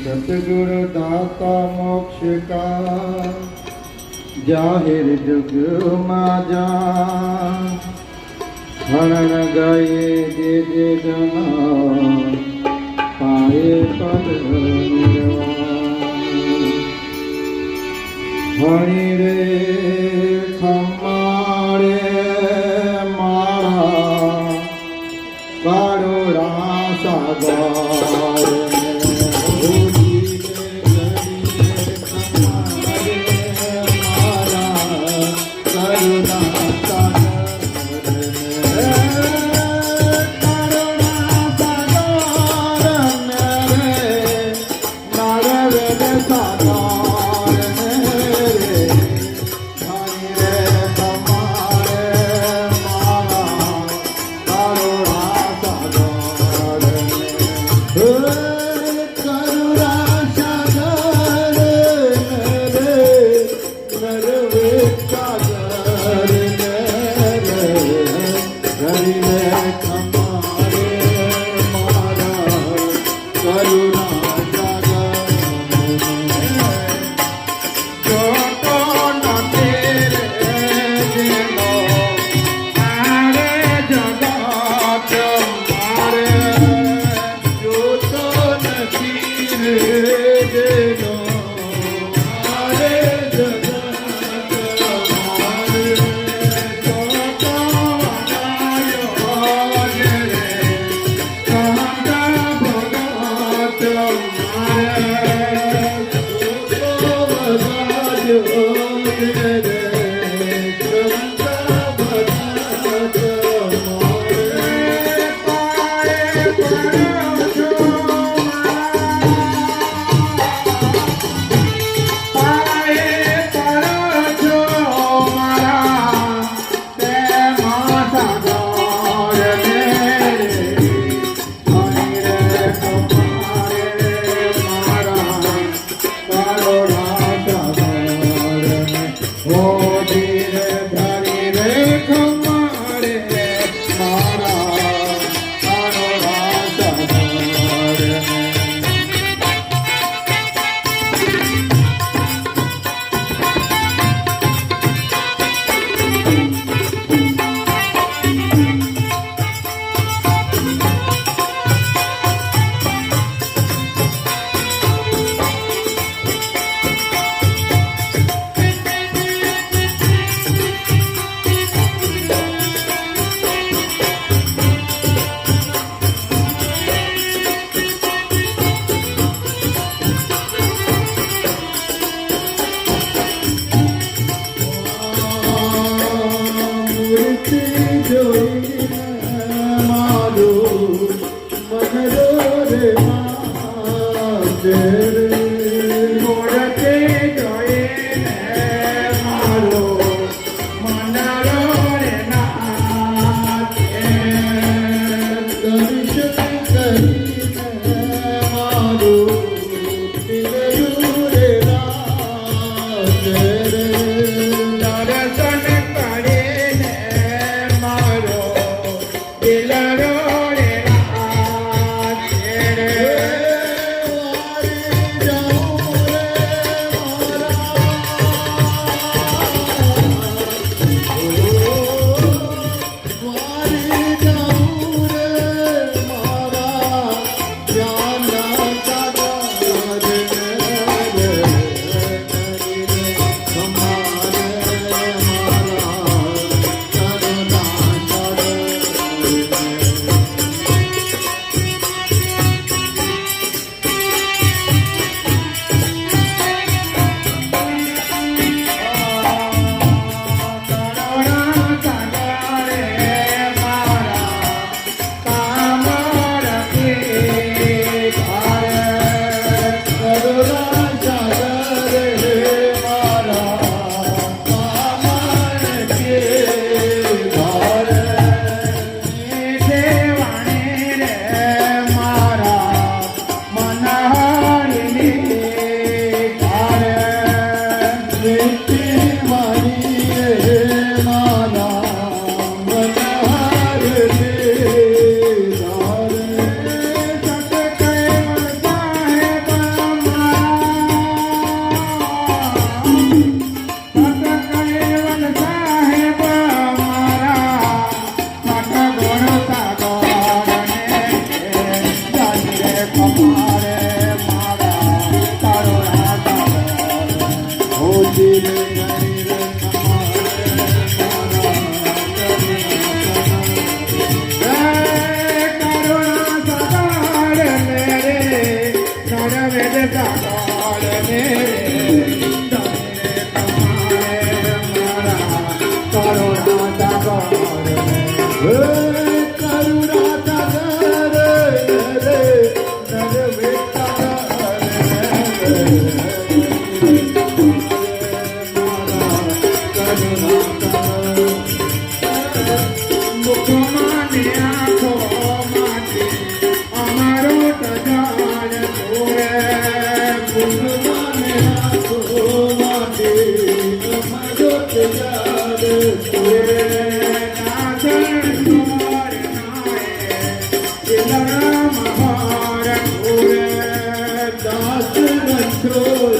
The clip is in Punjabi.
ਸਤਿਗੁਰ ਦਾਤਾ ਮੋਕਸ਼ ਕਾ ਜਾਹਿਰ ਜੁਗ ਮਾਜਾ ਹਰਨ ਗਏ ਦੇ ਦੇ ਜਨਾ ਪਾਏ ਪਦ ਨਿਰਵਾ ਹਰੀ ਰੇ Oh. Amen. दिले Detroit.